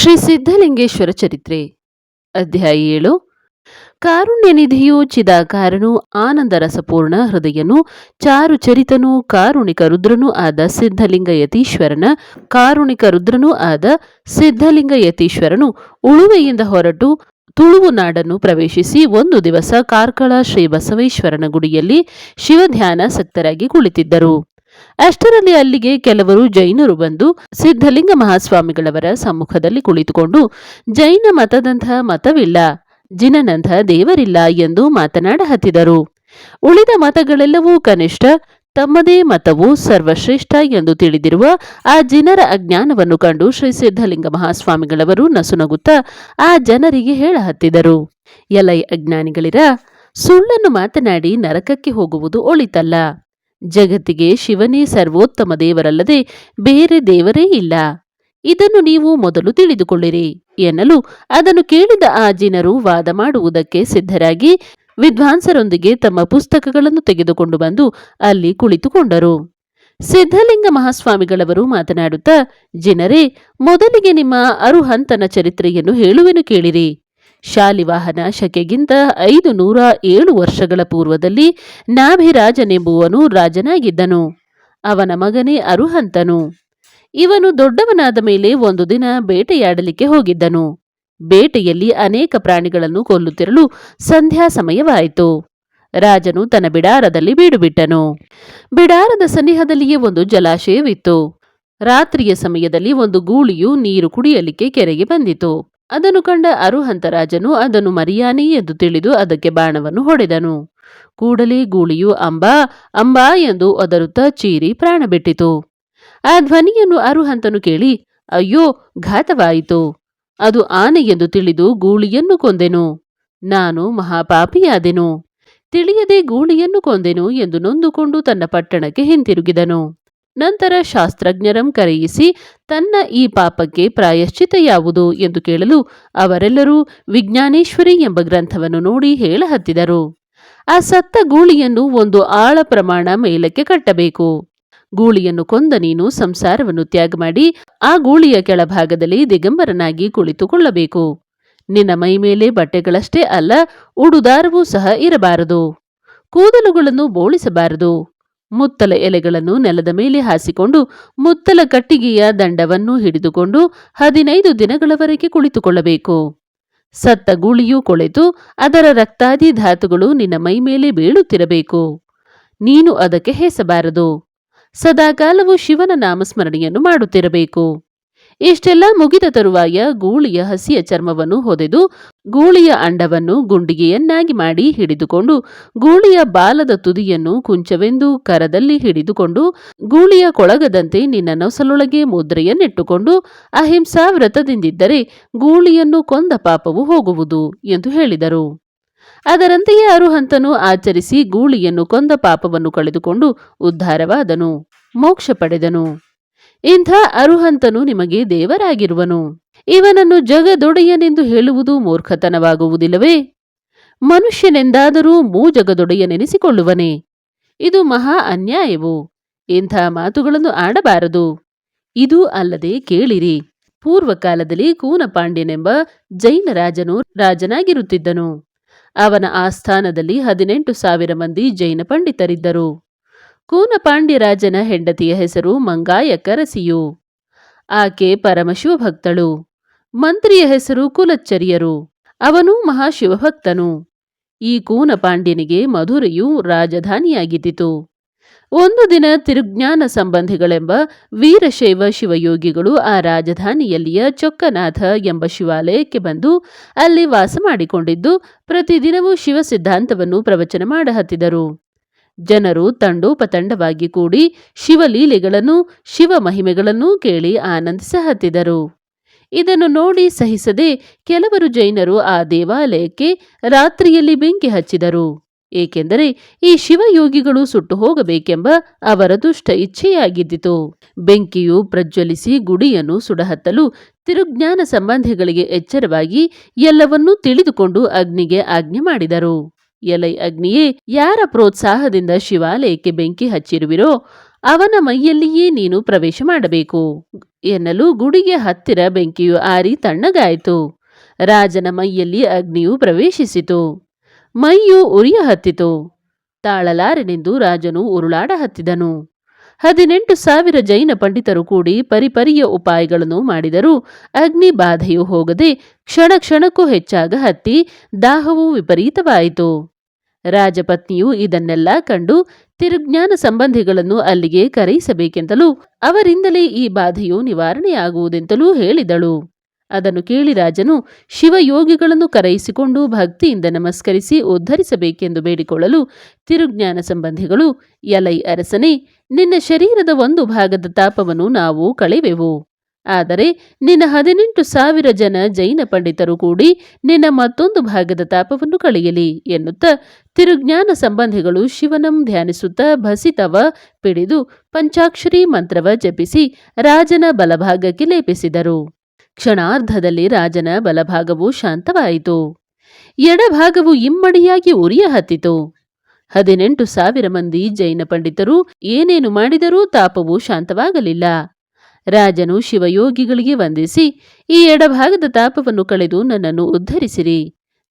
ಶ್ರೀ ಸಿದ್ಧಲಿಂಗೇಶ್ವರ ಚರಿತ್ರೆ. ಅಧ್ಯಾಯ ಏಳು. ಕಾರುಣ್ಯನಿಧಿಯು ಚಿದಾಕಾರನು ಆನಂದ ರಸಪೂರ್ಣ ಹೃದಯನು ಚಾರು ಚರಿತನು ಕಾರುಣಿಕ ರುದ್ರನೂ ಆದ ಸಿದ್ಧಲಿಂಗ ಯತೀಶ್ವರನ ಕಾರುಣಿಕ ರುದ್ರನೂ ಆದ ಸಿದ್ಧಲಿಂಗ ಯತೀಶ್ವರನು ಉಳುವೆಯಿಂದ ಹೊರಟು ತುಳುವು ನಾಡನ್ನು ಪ್ರವೇಶಿಸಿ ಒಂದು ದಿವಸ ಕಾರ್ಕಳ ಶ್ರೀ ಬಸವೇಶ್ವರನ ಗುಡಿಯಲ್ಲಿ ಶಿವಧ್ಯಾನ ಸಕ್ತರಾಗಿ ಕುಳಿತಿದ್ದರು. ಅಷ್ಟರಲ್ಲಿ ಅಲ್ಲಿಗೆ ಕೆಲವರು ಜೈನರು ಬಂದು ಸಿದ್ಧಲಿಂಗ ಮಹಾಸ್ವಾಮಿಗಳವರ ಸಮ್ಮುಖದಲ್ಲಿ ಕುಳಿತುಕೊಂಡು, ಜೈನ ಮತದಂಥ ಮತವಿಲ್ಲ ಜಿನನಂಥ ದೇವರಿಲ್ಲ ಎಂದು ಮಾತನಾಡ ಹತ್ತಿದರು. ಉಳಿದ ಮತಗಳೆಲ್ಲವೂ ಕನಿಷ್ಠ ತಮ್ಮದೇ ಮತವು ಸರ್ವಶ್ರೇಷ್ಠ ಎಂದು ತಿಳಿದಿರುವ ಆ ಜನರ ಅಜ್ಞಾನವನ್ನು ಕಂಡು ಶ್ರೀ ಸಿದ್ಧಲಿಂಗ ಮಹಾಸ್ವಾಮಿಗಳವರು ನಸುನಗುತ್ತಾ ಆ ಜನರಿಗೆ ಹೇಳ ಹತ್ತಿದರು. ಎಲೈ ಅಜ್ಞಾನಿಗಳಿರ, ಸುಳ್ಳನ್ನು ಮಾತನಾಡಿ ನರಕಕ್ಕೆ ಹೋಗುವುದು ಒಳಿತಲ್ಲ. ಜಗತ್ತಿಗೆ ಶಿವನೇ ಸರ್ವೋತ್ತಮ ದೇವರಲ್ಲದೆ ಬೇರೆ ದೇವರೇ ಇಲ್ಲ. ಇದನ್ನು ನೀವು ಮೊದಲು ತಿಳಿದುಕೊಳ್ಳಿರಿ ಎನ್ನಲು ಅದನ್ನು ಕೇಳಿದ ಆ ಜಿನರು ವಾದ ಮಾಡುವುದಕ್ಕೆ ಸಿದ್ಧರಾಗಿ ವಿದ್ವಾಂಸರೊಂದಿಗೆ ತಮ್ಮ ಪುಸ್ತಕಗಳನ್ನು ತೆಗೆದುಕೊಂಡು ಬಂದು ಅಲ್ಲಿ ಕುಳಿತುಕೊಂಡರು. ಸಿದ್ಧಲಿಂಗ ಮಹಾಸ್ವಾಮಿಗಳವರು ಮಾತನಾಡುತ್ತಾ, ಜನರೇ, ಮೊದಲಿಗೆ ನಿಮ್ಮ ಅರುಹಂತನ ಚರಿತ್ರೆಯನ್ನು ಹೇಳುವೆನು ಕೇಳಿರಿ. ಶಾಲಿವಾಹನ ಶಕೆಗಿಂತ ಐದು ನೂರ ಏಳು ವರ್ಷಗಳ ಪೂರ್ವದಲ್ಲಿ ನಾಭಿರಾಜನೆಂಬುವನು ರಾಜನಾಗಿದ್ದನು. ಅವನ ಮಗನೇ ಅರುಹಂತನು. ಇವನು ದೊಡ್ಡವನಾದ ಮೇಲೆ ಒಂದು ದಿನ ಬೇಟೆಯಾಡಲಿಕ್ಕೆ ಹೋಗಿದ್ದನು. ಬೇಟೆಯಲ್ಲಿ ಅನೇಕ ಪ್ರಾಣಿಗಳನ್ನು ಕೊಲ್ಲುತ್ತಿರಲು ಸಂಧ್ಯಾ ಸಮಯವಾಯಿತು. ರಾಜನು ತನ್ನ ಬಿಡಾರದಲ್ಲಿ ಬೀಡುಬಿಟ್ಟನು. ಬಿಡಾರದ ಸನಿಹದಲ್ಲಿಯೇ ಒಂದು ಜಲಾಶಯವಿತ್ತು. ರಾತ್ರಿಯ ಸಮಯದಲ್ಲಿ ಒಂದು ಗೂಳಿಯು ನೀರು ಕುಡಿಯಲಿಕ್ಕೆ ಕೆರೆಗೆ ಬಂದಿತು. ಅದನ್ನು ಕಂಡ ಅರುಹಂತ ರಾಜನು ಅದನ್ನು ಮರಿಯಾನೆ ಎಂದು ತಿಳಿದು ಅದಕ್ಕೆ ಬಾಣವನ್ನು ಹೊಡೆದನು. ಕೂಡಲೇ ಗೂಳಿಯು, ಅಂಬಾ ಅಂಬಾ ಎಂದು ಒದರುತ್ತ ಚೀರಿ ಪ್ರಾಣ ಬಿಟ್ಟಿತು. ಆ ಧ್ವನಿಯನ್ನು ಅರುಹಂತನು ಕೇಳಿ, ಅಯ್ಯೋ, ಘಾತವಾಯಿತು. ಅದು ಆನೆ ಎಂದು ತಿಳಿದು ಗೂಳಿಯನ್ನು ಕೊಂದೆನು. ನಾನು ಮಹಾಪಾಪಿಯಾದೆನು. ತಿಳಿಯದೆ ಗೂಳಿಯನ್ನು ಕೊಂದೆನು ಎಂದು ನೊಂದುಕೊಂಡು ತನ್ನ ಪಟ್ಟಣಕ್ಕೆ ಹಿಂತಿರುಗಿದನು. ನಂತರ ಶಾಸ್ತ್ರಜ್ಞರಂ ಕರೆಯಿಸಿ, ತನ್ನ ಈ ಪಾಪಕ್ಕೆ ಪ್ರಾಯಶ್ಚಿತ ಯಾವುದು ಎಂದು ಕೇಳಲು ಅವರೆಲ್ಲರೂ ವಿಜ್ಞಾನೇಶ್ವರಿ ಎಂಬ ಗ್ರಂಥವನ್ನು ನೋಡಿ ಹೇಳಹತ್ತಿದರು. ಆ ಸತ್ತ ಗೂಳಿಯನ್ನು ಒಂದು ಆಳ ಪ್ರಮಾಣ ಮೇಲಕ್ಕೆ ಕಟ್ಟಬೇಕು. ಗೂಳಿಯನ್ನು ಕೊಂದ ನೀನು ಸಂಸಾರವನ್ನು ತ್ಯಾಗ ಮಾಡಿ, ಆ ಗೂಳಿಯ ಕೆಳಭಾಗದಲ್ಲಿ ದಿಗಂಬರನಾಗಿ ಕುಳಿತುಕೊಳ್ಳಬೇಕು. ನಿನ್ನ ಮೈ ಮೇಲೆ ಬಟ್ಟೆಗಳಷ್ಟೇ ಅಲ್ಲ, ಉಡುದಾರವೂ ಸಹ ಇರಬಾರದು. ಕೂದಲುಗಳನ್ನು ಬೋಳಿಸಬಾರದು. ಮುತ್ತಲ ಎಲೆಗಳನ್ನು ನೆಲದ ಮೇಲೆ ಹಾಸಿಕೊಂಡು ಮುತ್ತಲ ಕಟ್ಟಿಗೆಯ ದಂಡವನ್ನು ಹಿಡಿದುಕೊಂಡು ಹದಿನೈದು ದಿನಗಳವರೆಗೆ ಕುಳಿತುಕೊಳ್ಳಬೇಕು. ಸತ್ತ ಗೂಳಿಯು ಕೊಳೆತು ಅದರ ರಕ್ತಾದಿ ಧಾತುಗಳು ನಿನ್ನ ಮೈ ಮೇಲೆ ಬೀಳುತ್ತಿರಬೇಕು. ನೀನು ಅದಕ್ಕೆ ಹೆಸಬಾರದು. ಸದಾಕಾಲವು ಶಿವನ ನಾಮಸ್ಮರಣೆಯನ್ನು ಮಾಡುತ್ತಿರಬೇಕು. ಇಷ್ಟೆಲ್ಲ ಮುಗಿದ ತರುವಾಯ ಗೂಳಿಯ ಹಸಿಯ ಚರ್ಮವನ್ನು ಹೊದೆದು ಗೂಳಿಯ ಅಂಡವನ್ನು ಗುಂಡಿಗೆಯನ್ನಾಗಿ ಮಾಡಿ ಹಿಡಿದುಕೊಂಡು ಗೂಳಿಯ ಬಾಲದ ತುದಿಯನ್ನು ಕುಂಚವೆಂದು ಕರದಲ್ಲಿ ಹಿಡಿದುಕೊಂಡು ಗೂಳಿಯ ಕೊಳಗದಂತೆ ನಿನ್ನ ನೊಸಲೊಳಗೆ ಮುದ್ರೆಯನ್ನಿಟ್ಟುಕೊಂಡು ಅಹಿಂಸಾ ವ್ರತದಿಂದಿದ್ದರೆ ಗೂಳಿಯನ್ನು ಕೊಂದ ಪಾಪವು ಹೋಗುವುದು ಎಂದು ಹೇಳಿದರು. ಅದರಂತೆಯೇ ಅರುಹಂತನು ಆಚರಿಸಿ ಗೂಳಿಯನ್ನು ಕೊಂದ ಪಾಪವನ್ನು ಕಳೆದುಕೊಂಡು ಉದ್ಧಾರವಾದನು, ಮೋಕ್ಷ ಪಡೆದನು. ಇಂಥ ಅರುಹಂತನು ನಿಮಗೆ ದೇವರಾಗಿರುವನು. ಇವನನ್ನು ಜಗದೊಡೆಯನೆಂದು ಹೇಳುವುದು ಮೂರ್ಖತನವಾಗುವುದಿಲ್ಲವೇ? ಮನುಷ್ಯನೆಂದಾದರೂ ಮೂಜಗದೊಡೆಯನೆನಿಸಿಕೊಳ್ಳುವನೇ? ಇದು ಮಹಾ ಅನ್ಯಾಯವು. ಇಂಥ ಮಾತುಗಳನ್ನು ಆಡಬಾರದು. ಇದು ಅಲ್ಲದೆ ಕೇಳಿರಿ. ಪೂರ್ವಕಾಲದಲ್ಲಿ ಕೂನಪಾಂಡ್ಯನೆಂಬ ಜೈನ ರಾಜನು ರಾಜನಾಗಿರುತ್ತಿದ್ದನು. ಅವನ ಆಸ್ಥಾನದಲ್ಲಿ ಹದಿನೆಂಟು ಸಾವಿರ ಮಂದಿ ಜೈನ ಪಂಡಿತರಿದ್ದರು. ಕೂನಪಾಂಡ್ಯ ರಾಜನ ಹೆಂಡತಿಯ ಹೆಸರು ಮಂಗಾಯ ಕರಸಿಯು ಆಕೆ ಪರಮಶಿವಭಕ್ತಳು. ಮಂತ್ರಿಯ ಹೆಸರು ಕುಲಚ್ಚರಿಯರು. ಅವನು ಮಹಾಶಿವಭಕ್ತನು. ಈ ಕೂನಪಾಂಡ್ಯನಿಗೆ ಮಧುರೆಯು ರಾಜಧಾನಿಯಾಗಿದ್ದಿತು. ಒಂದು ದಿನ ತಿರುಜ್ಞಾನ ಸಂಬಂಧಿಗಳೆಂಬ ವೀರಶೈವ ಶಿವಯೋಗಿಗಳು ಆ ರಾಜಧಾನಿಯಲ್ಲಿಯ ಚೊಕ್ಕನಾಥ ಎಂಬ ಶಿವಾಲಯಕ್ಕೆ ಬಂದು ಅಲ್ಲಿ ವಾಸ ಮಾಡಿಕೊಂಡಿದ್ದು ಪ್ರತಿದಿನವೂ ಶಿವ ಸಿದ್ಧಾಂತವನ್ನು ಪ್ರವಚನ ಮಾಡಹತ್ತಿದರು. ಜನರು ತಂಡೋಪತಂಡವಾಗಿ ಕೂಡಿ ಶಿವಲೀಲೆಗಳನ್ನು, ಶಿವ ಮಹಿಮೆಗಳನ್ನು ಕೇಳಿ ಆನಂದಿಸಹತ್ತಿದರು ಇದನ್ನು ನೋಡಿ ಸಹಿಸದೆ ಕೆಲವರು ಜೈನರು ಆ ದೇವಾಲಯಕ್ಕೆ ರಾತ್ರಿಯಲ್ಲಿ ಬೆಂಕಿ ಹಚ್ಚಿದರು. ಏಕೆಂದರೆ ಈ ಶಿವಯೋಗಿಗಳು ಸುಟ್ಟು ಹೋಗಬೇಕೆಂಬ ಅವರ ದುಷ್ಟ ಇಚ್ಛೆಯಾಗಿದ್ದಿತು. ಬೆಂಕಿಯು ಪ್ರಜ್ವಲಿಸಿ ಗುಡಿಯನ್ನು ಸುಡಹತ್ತಲು ತಿರುಜ್ಞಾನ ಸಂಬಂಧಿಗಳಿಗೆ ಎಚ್ಚರವಾಗಿ ಎಲ್ಲವನ್ನೂ ತಿಳಿದುಕೊಂಡು ಅಗ್ನಿಗೆ ಆಜ್ಞೆ ಮಾಡಿದರು. ಎಲೈ ಅಗ್ನಿಯೇ ಯಾರ ಪ್ರೋತ್ಸಾಹದಿಂದ ಶಿವಾಲಯಕ್ಕೆ ಬೆಂಕಿ ಹಚ್ಚಿರುವಿರೋ ಅವನ ಮೈಯಲ್ಲಿಯೇ ನೀನು ಪ್ರವೇಶ ಮಾಡಬೇಕು ಎನ್ನಲು ಗುಡಿಗೆ ಹತ್ತಿರ ಬೆಂಕಿಯು ಆರಿ ತಣ್ಣಗಾಯಿತು. ರಾಜನ ಮೈಯಲ್ಲಿ ಅಗ್ನಿಯು ಪ್ರವೇಶಿಸಿತು. ಮೈಯು ಉರಿಯ ಹತ್ತಿತು. ತಾಳಲಾರನೆಂದು ರಾಜನು ಉರುಳಾಡ ಹತ್ತಿದನು ಹದಿನೆಂಟು ಸಾವಿರ ಜೈನ ಪಂಡಿತರು ಕೂಡಿ ಪರಿಪರಿಯ ಉಪಾಯಗಳನ್ನು ಮಾಡಿದರೂ ಅಗ್ನಿ ಬಾಧೆಯು ಹೋಗದೆ ಕ್ಷಣ ಕ್ಷಣಕ್ಕೂ ಹೆಚ್ಚಾಗ ಹತ್ತಿ ದಾಹವು ವಿಪರೀತವಾಯಿತು. ರಾಜಪತ್ನಿಯು ಇದನ್ನೆಲ್ಲ ಕಂಡು ತಿರುಜ್ಞಾನ ಸಂಬಂಧಿಗಳನ್ನು ಅಲ್ಲಿಗೆ ಕರೆಯಿಸಬೇಕೆಂತಲೂ ಅವರಿಂದಲೇ ಈ ಬಾಧೆಯು ನಿವಾರಣೆಯಾಗುವುದೆಂತಲೂ ಹೇಳಿದಳು. ಅದನ್ನು ಕೇಳಿ ರಾಜನು, ಶಿವಯೋಗಿಗಳನ್ನು ಕರೆಯಿಸಿಕೊಂಡು ಭಕ್ತಿಯಿಂದ ನಮಸ್ಕರಿಸಿ ಉದ್ಧರಿಸಬೇಕೆಂದು ಬೇಡಿಕೊಳ್ಳಲು ತಿರುಜ್ಞಾನ ಸಂಬಂಧಿಗಳು, ಎಲೈ ಅರಸನೇ, ನಿನ್ನ ಶರೀರದ ಒಂದು ಭಾಗದ ತಾಪವನ್ನು ನಾವು ಕಳೆವೆವು. ಆದರೆ ನಿನ್ನ ಹದಿನೆಂಟು ಸಾವಿರ ಜನ ಜೈನ ಪಂಡಿತರು ಕೂಡಿ ನಿನ್ನ ಮತ್ತೊಂದು ಭಾಗದ ತಾಪವನ್ನು ಕಳೆಯಲಿ ಎನ್ನುತ್ತಾ ತಿರುಜ್ಞಾನ ಸಂಬಂಧಿಗಳು ಶಿವನಂ ಧ್ಯಾನಿಸುತ್ತಾ ಭಸಿತವ ಪಿಡಿದು ಪಂಚಾಕ್ಷರಿ ಮಂತ್ರವ ಜಪಿಸಿ ರಾಜನ ಬಲಭಾಗಕ್ಕೆ ಲೇಪಿಸಿದರು. ಕ್ಷಣಾರ್ಧದಲ್ಲಿ ರಾಜನ ಬಲಭಾಗವು ಶಾಂತವಾಯಿತು. ಎಡಭಾಗವು ಇಮ್ಮಡಿಯಾಗಿ ಉರಿಯ ಹತ್ತಿತು. ಹದಿನೆಂಟು ಸಾವಿರ ಮಂದಿ ಜೈನ ಪಂಡಿತರು ಏನೇನು ಮಾಡಿದರೂ ತಾಪವು ಶಾಂತವಾಗಲಿಲ್ಲ. ರಾಜನು ಶಿವಯೋಗಿಗಳಿಗೆ ವಂದಿಸಿ, ಈ ಎಡಭಾಗದ ತಾಪವನ್ನು ಕಳೆದು ನನ್ನನ್ನು ಉದ್ಧರಿಸಿರಿ.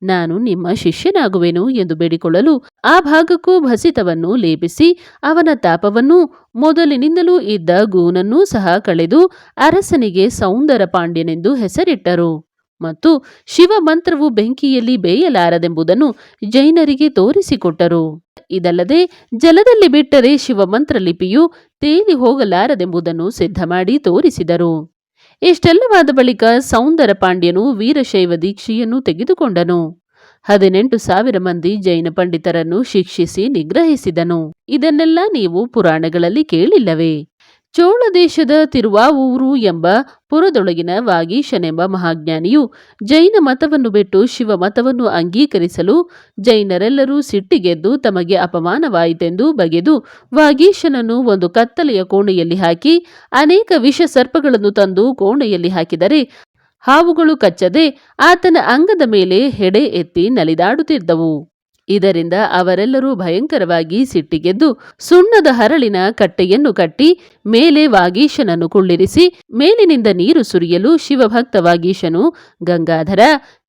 ನಾನು ನಿಮ್ಮ ಶಿಷ್ಯನಾಗುವೆನು ಎಂದು ಬೇಡಿಕೊಳ್ಳಲು ಆ ಭಾಗಕ್ಕೂ ಭಸಿತವನ್ನು ಲೇಪಿಸಿ ಅವನ ತಾಪವನ್ನು ಮೊದಲಿನಿಂದಲೂ ಇದ್ದ ಗೂನನ್ನೂ ಸಹ ಕಳೆದು ಅರಸನಿಗೆ ಸೌಂದರ ಪಾಂಡ್ಯನೆಂದು ಹೆಸರಿಟ್ಟರು. ಮತ್ತು ಶಿವ ಮಂತ್ರವು ಬೆಂಕಿಯಲ್ಲಿ ಬೇಯಲಾರದೆಂಬುದನ್ನು ಜೈನರಿಗೆ ತೋರಿಸಿಕೊಟ್ಟರು. ಇದಲ್ಲದೆ ಜಲದಲ್ಲಿ ಬಿಟ್ಟರೆ ಶಿವಮಂತ್ರ ಲಿಪಿಯು ತೇಲಿ ಹೋಗಲಾರದೆಂಬುದನ್ನು ಸಿದ್ಧ ಮಾಡಿ ತೋರಿಸಿದರು. ಇಷ್ಟೆಲ್ಲವಾದ ಬಳಿಕ ಸೌಂದರ ಪಾಂಡ್ಯನು ವೀರಶೈವ ದೀಕ್ಷೆಯನ್ನು ತೆಗೆದುಕೊಂಡನು. ಹದಿನೆಂಟು ಸಾವಿರ ಮಂದಿ ಜೈನ ಪಂಡಿತರನ್ನು ಶಿಕ್ಷಿಸಿ ನಿಗ್ರಹಿಸಿದನು. ಇದನ್ನೆಲ್ಲ ನೀವು ಪುರಾಣಗಳಲ್ಲಿ ಕೇಳಿಲ್ಲವೇ? ಚೋಳ ದೇಶದ ತಿರುವಾವೂರು ಎಂಬ ಪುರದೊಳಗಿನ ವಾಗೀಶನೆಂಬ ಮಹಾಜ್ಞಾನಿಯು ಜೈನ ಮತವನ್ನು ಬಿಟ್ಟು ಶಿವ ಮತವನ್ನು ಅಂಗೀಕರಿಸಲು ಜೈನರೆಲ್ಲರೂ ಸಿಟ್ಟಿಗೆದ್ದು ತಮಗೆ ಅಪಮಾನವಾಯಿತೆಂದು ಬಗೆದು ವಾಗೀಶನನ್ನು ಒಂದು ಕತ್ತಲೆಯ ಕೋಣೆಯಲ್ಲಿ ಹಾಕಿ ಅನೇಕ ವಿಷ ಸರ್ಪಗಳನ್ನು ತಂದು ಕೋಣೆಯಲ್ಲಿ ಹಾಕಿದರೆ ಹಾವುಗಳು ಕಚ್ಚದೆ ಆತನ ಅಂಗದ ಮೇಲೆ ಹೆಡೆ ಎತ್ತಿ ನಲಿದಾಡುತ್ತಿದ್ದವು. ಇದರಿಂದ ಅವರೆಲ್ಲರೂ ಭಯಂಕರವಾಗಿ ಸಿಟ್ಟಿಗೆದ್ದು ಸುಣ್ಣದ ಹರಳಿನ ಕಟ್ಟೆಯನ್ನು ಕಟ್ಟಿ ಮೇಲೆ ವಾಗೀಶನನ್ನು ಕುಳ್ಳಿರಿಸಿ ಮೇಲಿನಿಂದ ನೀರು ಸುರಿಯಲು ಶಿವಭಕ್ತ ವಾಗೀಶನು ಗಂಗಾಧರ,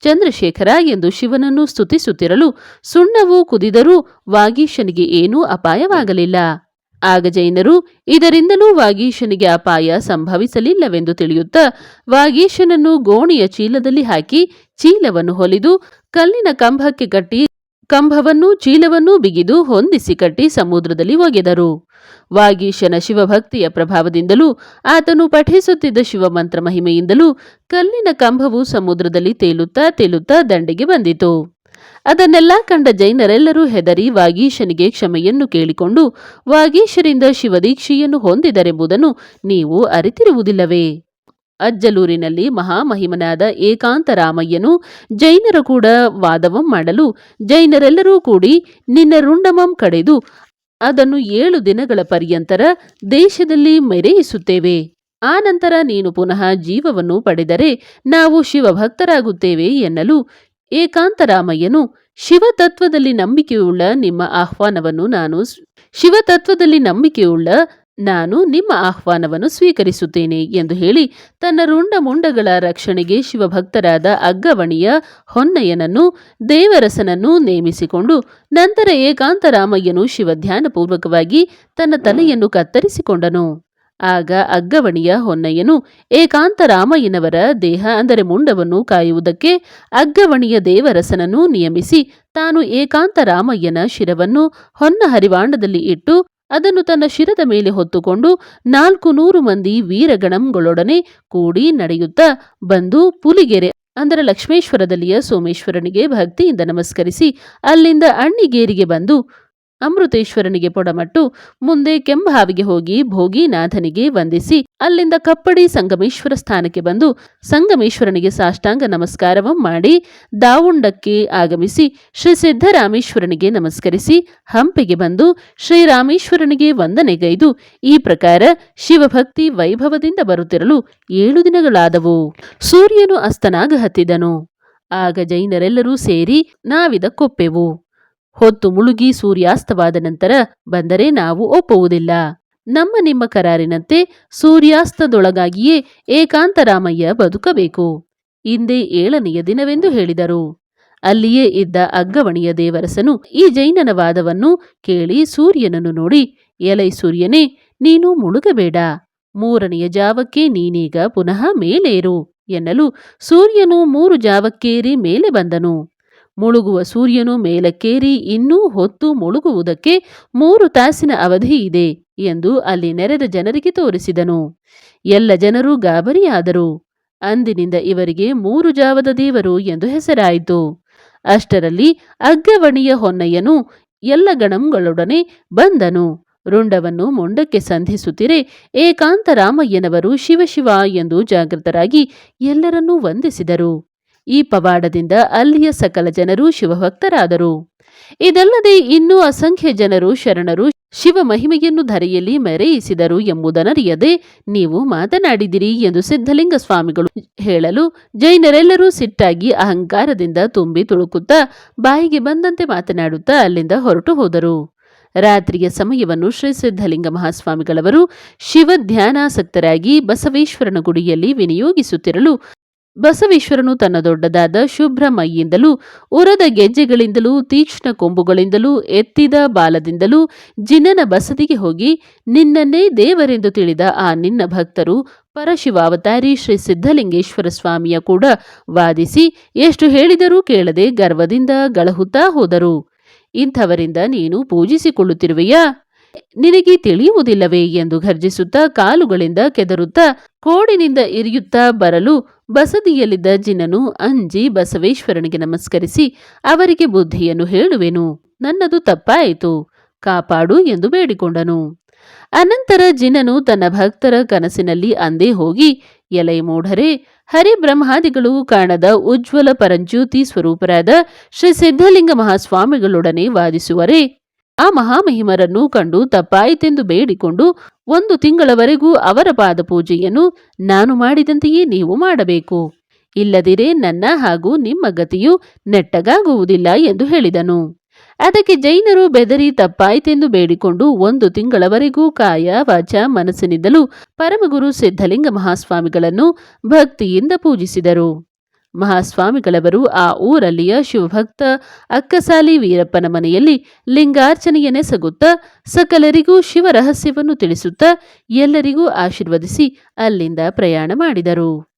ಚಂದ್ರಶೇಖರ ಎಂದು ಶಿವನನ್ನು ಸ್ತುತಿಸುತ್ತಿರಲು ಸುಣ್ಣವು ಕುದಿದರೂ ವಾಗೀಶನಿಗೆ ಏನೂ ಅಪಾಯವಾಗಲಿಲ್ಲ. ಆಗ ಜೈನರು, ಇದರಿಂದಲೂ ವಾಗೀಶನಿಗೆ ಅಪಾಯ ಸಂಭವಿಸಲಿಲ್ಲವೆಂದು ತಿಳಿಯುತ್ತಾ ವಾಗೀಶನನ್ನು ಗೋಣಿಯ ಚೀಲದಲ್ಲಿ ಹಾಕಿ ಚೀಲವನ್ನು ಹೊಲಿದು ಕಲ್ಲಿನ ಕಂಬಕ್ಕೆ ಕಟ್ಟಿ ಕಂಬವನ್ನೂ ಚೀಲವನ್ನು ಬಿಗಿದು ಹೊಂದಿಸಿ ಕಟ್ಟಿ ಸಮುದ್ರದಲ್ಲಿ ಒಗೆದರು. ವಾಗೀಶನ ಶಿವಭಕ್ತಿಯ ಪ್ರಭಾವದಿಂದಲೂ ಆತನು ಪಠಿಸುತ್ತಿದ್ದ ಶಿವಮಂತ್ರ ಮಹಿಮೆಯಿಂದಲೂ ಕಲ್ಲಿನ ಕಂಬವು ಸಮುದ್ರದಲ್ಲಿ ತೇಲುತ್ತಾ ತೇಲುತ್ತಾ ದಂಡೆಗೆ ಬಂದಿತು. ಅದನ್ನೆಲ್ಲ ಕಂಡ ಜೈನರೆಲ್ಲರೂ ಹೆದರಿ ವಾಗೀಶನಿಗೆ ಕ್ಷಮೆಯನ್ನು ಕೇಳಿಕೊಂಡು ವಾಗೀಶರಿಂದ ಶಿವದೀಕ್ಷೆಯನ್ನು ಹೊಂದಿದರೆಂಬುದನ್ನು ನೀವು ಅರಿತಿರುವುದಿಲ್ಲವೇ? ಅಜ್ಜಲೂರಿನಲ್ಲಿ ಮಹಾಮಹಿಮನಾದ ಏಕಾಂತ ರಾಮಯ್ಯನು ಜೈನರ ಕೂಡ ವಾದವಂ ಮಾಡಲು ಜೈನರೆಲ್ಲರೂ ಕೂಡಿ ನಿನ್ನ ರುಂಡಮಂ ಕಡೆದು ಅದನ್ನು ಏಳು ದಿನಗಳ ಪರ್ಯಂತರ ದೇಶದಲ್ಲಿ ಮೆರೆಯಿಸುತ್ತೇವೆ. ನಂತರ ನೀನು ಪುನಃ ಜೀವವನ್ನು ಪಡೆದರೆ ನಾವು ಶಿವಭಕ್ತರಾಗುತ್ತೇವೆ ಎನ್ನಲು ಏಕಾಂತರಾಮಯ್ಯನು ಶಿವತತ್ವದಲ್ಲಿ ನಂಬಿಕೆಯುಳ್ಳ ನಿಮ್ಮ ಆಹ್ವಾನವನ್ನು ನಾನು ಶಿವತತ್ವದಲ್ಲಿ ನಂಬಿಕೆಯುಳ್ಳ ನಾನು ನಿಮ್ಮ ಆಹ್ವಾನವನ್ನು ಸ್ವೀಕರಿಸುತ್ತೇನೆ ಎಂದು ಹೇಳಿ ತನ್ನ ರುಂಡ ಮುಂಡಗಳ ರಕ್ಷಣೆಗೆ ಶಿವಭಕ್ತರಾದ ಅಗ್ಗವಣಿಯ ಹೊನ್ನಯ್ಯನನ್ನು, ದೇವರಸನನ್ನು ನೇಮಿಸಿಕೊಂಡು ನಂತರ ಏಕಾಂತರಾಮಯ್ಯನು ಶಿವಧ್ಯಾನಪೂರ್ವಕವಾಗಿ ತನ್ನ ತಲೆಯನ್ನು ಕತ್ತರಿಸಿಕೊಂಡನು. ಆಗ ಅಗ್ಗವಣಿಯ ಹೊನ್ನಯ್ಯನು ಏಕಾಂತರಾಮಯ್ಯನವರ ದೇಹ, ಅಂದರೆ ಮುಂಡವನ್ನು ಕಾಯುವುದಕ್ಕೆ ಅಗ್ಗವಣಿಯ ದೇವರಸನನ್ನು ನಿಯಮಿಸಿ ತಾನು ಏಕಾಂತರಾಮಯ್ಯನ ಶಿರವನ್ನು ಹೊನ್ನ ಹರಿವಾಂಡದಲ್ಲಿ ಇಟ್ಟು ಅದನ್ನು ತನ್ನ ಶಿರದ ಮೇಲೆ ಹೊತ್ತುಕೊಂಡು ನಾಲ್ಕು ನೂರು ಮಂದಿ ವೀರಗಣಂಗಳೊಡನೆ ಕೂಡಿ ನಡೆಯುತ್ತಾ ಬಂದು ಪುಲಿಗೆರೆ, ಅಂದರೆ ಲಕ್ಷ್ಮೇಶ್ವರದಲ್ಲಿಯ ಸೋಮೇಶ್ವರನಿಗೆ ಭಕ್ತಿಯಿಂದ ನಮಸ್ಕರಿಸಿ ಅಲ್ಲಿಂದ ಅಣ್ಣಿಗೇರಿಗೆ ಬಂದು ಅಮೃತೇಶ್ವರನಿಗೆ ಪೊಡಮಟ್ಟು ಮುಂದೆ ಕೆಂಭಾವಿಗೆ ಹೋಗಿ ಭೋಗಿನಾಥನಿಗೆ ವಂದಿಸಿ ಅಲ್ಲಿಂದ ಕಪ್ಪಡಿ ಸಂಗಮೇಶ್ವರ ಸ್ಥಾನಕ್ಕೆ ಬಂದು ಸಂಗಮೇಶ್ವರನಿಗೆ ಸಾಷ್ಟಾಂಗ ನಮಸ್ಕಾರವಂ ಮಾಡಿ ದಾವುಂಡಕ್ಕೆ ಆಗಮಿಸಿ ಶ್ರೀ ಸಿದ್ದರಾಮೇಶ್ವರನಿಗೆ ನಮಸ್ಕರಿಸಿ ಹಂಪಿಗೆ ಬಂದು ಶ್ರೀರಾಮೇಶ್ವರನಿಗೆ ವಂದನೆಗೈದು ಈ ಪ್ರಕಾರ ಶಿವಭಕ್ತಿ ವೈಭವದಿಂದ ಬರುತ್ತಿರಲು ಏಳು ದಿನಗಳಾದವು. ಸೂರ್ಯನು ಅಸ್ತನಾಗ ಹತ್ತಿದನು. ಆಗ ಜೈನರೆಲ್ಲರೂ ಸೇರಿ ನಾವಿದಕ್ಕೊಪ್ಪೆವು ಹೊತ್ತು ಮುಳುಗಿ ಸೂರ್ಯಾಸ್ತವಾದ ನಂತರ ಬಂದರೆ ನಾವು ಒಪ್ಪುವುದಿಲ್ಲ. ನಮ್ಮ ನಿಮ್ಮ ಕರಾರಿನಂತೆ ಸೂರ್ಯಾಸ್ತದೊಳಗಾಗಿಯೇ ಏಕಾಂತರಾಮಯ್ಯ ಬದುಕಬೇಕು. ಇಂದೇ ಏಳನೆಯ ದಿನವೆಂದು ಹೇಳಿದರು. ಅಲ್ಲಿಯೇ ಇದ್ದ ಅಗ್ಗವಣಿಯ ದೇವರಸನು ಈ ಜೈನನ ವಾದವನ್ನು ಕೇಳಿ ಸೂರ್ಯನನ್ನು ನೋಡಿ, ಎಲೈ ಸೂರ್ಯನೇ, ನೀನು ಮುಳುಗಬೇಡ. ಮೂರನೆಯ ಜಾವಕ್ಕೆ ನೀನೀಗ ಪುನಃ ಮೇಲೇರು ಎನ್ನಲು ಸೂರ್ಯನು ಮೂರು ಜಾವಕ್ಕೇರಿ ಮೇಲೆ ಬಂದನು. ಮುಳುಗುವ ಸೂರ್ಯನು ಮೇಲಕ್ಕೇರಿ ಇನ್ನೂ ಹೊತ್ತು ಮುಳುಗುವುದಕ್ಕೆ ಮೂರು ತಾಸಿನ ಅವಧಿ ಇದೆ ಎಂದು ಅಲ್ಲಿ ನೆರೆದ ಜನರಿಗೆ ತೋರಿಸಿದನು. ಎಲ್ಲ ಜನರು ಗಾಬರಿಯಾದರು. ಅಂದಿನಿಂದ ಇವರಿಗೆ ಮೂರು ಜಾವದ ದೇವರು ಎಂದು ಹೆಸರಾಯಿತು. ಅಷ್ಟರಲ್ಲಿ ಅಗ್ಗವಣಿಯ ಹೊನ್ನಯ್ಯನು ಎಲ್ಲ ಗಣಂಗಳೊಡನೆ ಬಂದನು. ರುಂಡವನ್ನು ಮೊಂಡಕ್ಕೆ ಸಂಧಿಸುತ್ತಿರೆ ಏಕಾಂತ ರಾಮಯ್ಯನವರು ಶಿವಶಿವ ಎಂದು ಜಾಗೃತರಾಗಿ ಎಲ್ಲರನ್ನೂ ವಂದಿಸಿದರು. ಈ ಪವಾಡದಿಂದ ಅಲ್ಲಿಯ ಸಕಲ ಜನರು ಶಿವಭಕ್ತರಾದರು. ಇದಲ್ಲದೆ ಇನ್ನೂ ಅಸಂಖ್ಯ ಜನರು ಶರಣರು ಶಿವ ಮಹಿಮೆಯನ್ನು ಧರೆಯಲ್ಲಿ ಮೆರೆಯಿಸಿದರು ಎಂಬುದನ್ನರಿಯದೆ ನೀವು ಮಾತನಾಡಿದಿರಿ ಎಂದು ಸಿದ್ಧಲಿಂಗ ಸ್ವಾಮಿಗಳು ಹೇಳಲು ಜೈನರೆಲ್ಲರೂ ಸಿಟ್ಟಾಗಿ ಅಹಂಕಾರದಿಂದ ತುಂಬಿ ತುಳುಕುತ್ತಾ ಬಾಯಿಗೆ ಬಂದಂತೆ ಮಾತನಾಡುತ್ತಾ ಅಲ್ಲಿಂದ ಹೊರಟು ಹೋದರು. ರಾತ್ರಿಯ ಸಮಯವನ್ನು ಶ್ರೀ ಸಿದ್ಧಲಿಂಗ ಮಹಾಸ್ವಾಮಿಗಳವರು ಶಿವ ಧ್ಯಾನಾಸಕ್ತರಾಗಿ ಬಸವೇಶ್ವರನ ಗುಡಿಯಲ್ಲಿ ವಿನಿಯೋಗಿಸುತ್ತಿರಲು ಬಸವೇಶ್ವರನು ತನ್ನ ದೊಡ್ಡದಾದ ಶುಭ್ರ ಮೈಯಿಂದಲೂ, ಉರದ ಗೆಜ್ಜೆಗಳಿಂದಲೂ, ತೀಕ್ಷ್ಣ ಕೊಂಬುಗಳಿಂದಲೂ, ಎತ್ತಿದ ಬಾಲದಿಂದಲೂ ಜಿನ್ನನ ಬಸದಿಗೆ ಹೋಗಿ, ನಿನ್ನನ್ನೇ ದೇವರೆಂದು ತಿಳಿದ ಆ ನಿನ್ನ ಭಕ್ತರು ಪರಶಿವಾವತಾರಿ ಶ್ರೀ ಸಿದ್ಧಲಿಂಗೇಶ್ವರ ಸ್ವಾಮಿಯ ಕೂಡ ವಾದಿಸಿ ಎಷ್ಟು ಹೇಳಿದರೂ ಕೇಳದೆ ಗರ್ವದಿಂದ ಗಳಹುತ್ತಾ ಹೋದರು. ಇಂಥವರಿಂದ ನೀನು ಪೂಜಿಸಿಕೊಳ್ಳುತ್ತಿರುವೆಯಾ? ನಿನಗೆ ತಿಳಿಯುವುದಿಲ್ಲವೇ ಎಂದು ಘರ್ಜಿಸುತ್ತಾ ಕಾಲುಗಳಿಂದ ಕೆದರುತ್ತಾ ಕೋಡಿನಿಂದ ಇರಿಯುತ್ತಾ ಬರಲು ಬಸದಿಯಲ್ಲಿದ್ದ ಜಿನನು ಅಂಜಿ ಬಸವೇಶ್ವರನಿಗೆ ನಮಸ್ಕರಿಸಿ, ಅವರಿಗೆ ಬುದ್ಧಿಯನ್ನು ಹೇಳುವೆನು, ನನ್ನದು ತಪ್ಪಾಯಿತು, ಕಾಪಾಡು ಎಂದು ಬೇಡಿಕೊಂಡನು. ಅನಂತರ ಜಿನನು ತನ್ನ ಭಕ್ತರ ಕನಸಿನಲ್ಲಿ ಅಂದೇ ಹೋಗಿ, ಎಲೆ ಮೂಢರೆ, ಹರಿಬ್ರಹ್ಮಾದಿಗಳು ಕಾಣದ ಉಜ್ವಲ ಪರಂಜ್ಯೋತಿ ಸ್ವರೂಪರಾದ ಶ್ರೀ ಸಿದ್ಧಲಿಂಗ ಮಹಾಸ್ವಾಮಿಗಳೊಡನೆ ವಾದಿಸುವರೇ ಆ ಮಹಾಮಹಿಮರನ್ನು ಕಂಡು ತಪ್ಪಾಯಿತೆಂದು ಬೇಡಿಕೊಂಡು ಒಂದು ತಿಂಗಳವರೆಗೂ ಅವರ ಪಾದ ಪೂಜೆಯನ್ನು ನಾನು ಮಾಡಿದಂತೆಯೇ ನೀವು ಮಾಡಬೇಕು. ಇಲ್ಲದಿರೆ ನನ್ನ ಹಾಗೂ ನಿಮ್ಮ ಗತಿಯು ನೆಟ್ಟಗಾಗುವುದಿಲ್ಲ ಎಂದು ಹೇಳಿದನು. ಅದಕ್ಕೆ ಜೈನರು ಬೆದರಿ ತಪ್ಪಾಯಿತೆಂದು ಬೇಡಿಕೊಂಡು ಒಂದು ತಿಂಗಳವರೆಗೂ ಕಾಯ, ವಾಚ, ಮನಸ್ಸಿನಿಂದಲೂ ಪರಮಗುರು ಸಿದ್ಧಲಿಂಗ ಮಹಾಸ್ವಾಮಿಗಳನ್ನು ಭಕ್ತಿಯಿಂದ ಪೂಜಿಸಿದರು. ಮಹಾಸ್ವಾಮಿಗಳವರು ಆ ಊರಲ್ಲಿಯ ಶಿವಭಕ್ತ ಅಕ್ಕಸಾಲಿ ವೀರಪ್ಪನ ಮನೆಯಲ್ಲಿ ಲಿಂಗಾರ್ಚನೆಯನ್ನೆಸಗುತ್ತಾ ಸಕಲರಿಗೂ ಶಿವರಹಸ್ಯವನ್ನು ತಿಳಿಸುತ್ತಾ ಎಲ್ಲರಿಗೂ ಆಶೀರ್ವದಿಸಿ ಅಲ್ಲಿಂದ ಪ್ರಯಾಣ ಮಾಡಿದರು.